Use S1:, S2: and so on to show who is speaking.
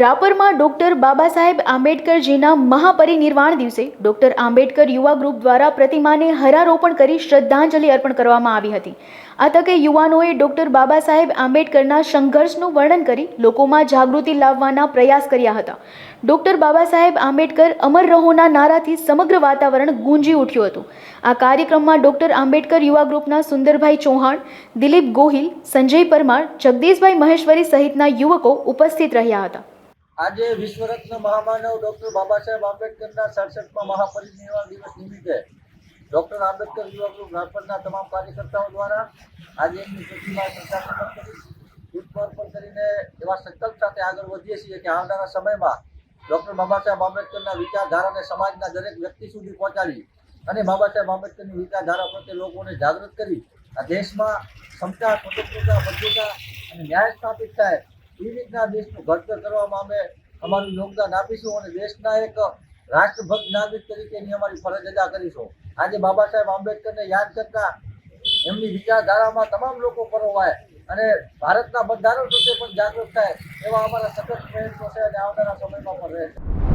S1: રાપરમાં doctor Baba Saheb આંબેડકરજીના મહાપરિનિર્વાણ દિવસે doctor Ambedkar યુવા group દ્વારા પ્રતિમાને હરારોપણ કરી શ્રદ્ધાંજલિ અર્પણ કરવામાં આવી હતી. આ તકે યુવાનોએ ડોક્ટર બાબા સાહેબ આંબેડકરના સંઘર્ષનું વર્ણન કરી લોકોમાં જાગૃતિ લાવવાના પ્રયાસ કર્યા હતા. ડોક્ટર બાબા સાહેબ આંબેડકર અમર રહોના નારાથી સમગ્ર વાતાવરણ ગુંજી ઉઠ્યું હતું. આ કાર્યક્રમમાં ડોક્ટર આંબેડકર યુવા ગ્રુપના સુંદરભાઈ ચૌહાણ, દિલીપ ગોહિલ, સંજય પરમાર, જગદીશભાઈ મહેશ્વરી સહિતના યુવકો ઉપસ્થિત રહ્યા હતા.
S2: આજે વિશ્વરત્ન મહામાનવ ડોક્ટર બાબા સાહેબ આંબેડકરના સડસઠમાં મહાપરિનિર્વાણ દિવસ નિમિત્તે ડોક્ટર આંબેડકર યુવા ગ્રુપ રાપરના તમામ કાર્યકર્તાઓ દ્વારા આજે એમની પ્રતિમા શ્રદ્ધાસુમન કરી પુષ્પાર્પણ કરીને એવા સંકલ્પ સાથે આગળ વધીએ છીએ કે આવનારા સમયમાં ડોક્ટર બાબા સાહેબ આંબેડકરના વિચારધારાને સમાજના દરેક વ્યક્તિ સુધી પહોંચાડી અને બાબા સાહેબ આંબેડકરની વિચારધારા પ્રત્યે લોકોને જાગૃત કરી આ દેશમાં ક્ષમતા સ્વતંત્રતા બદ્ધતા અને ન્યાય સ્થાપિત થાય રીતના દેશનું ઘડતર કરવામાં અમે અમારું યોગદાન આપીશું અને દેશના એક રાષ્ટ્રભક્ત નાગરિક તરીકેની અમારી ફરજ અદા કરીશું. આજે બાબા સાહેબ આંબેડકરને યાદ કરતા એમની વિચારધારામાં તમામ લોકો પરોવાય અને ભારતના બંધારણ પ્રત્યે પણ જાગૃત થાય એવા અમારા સતત પ્રયત્નો છે અને આવનારા સમયમાં પણ રહેશે.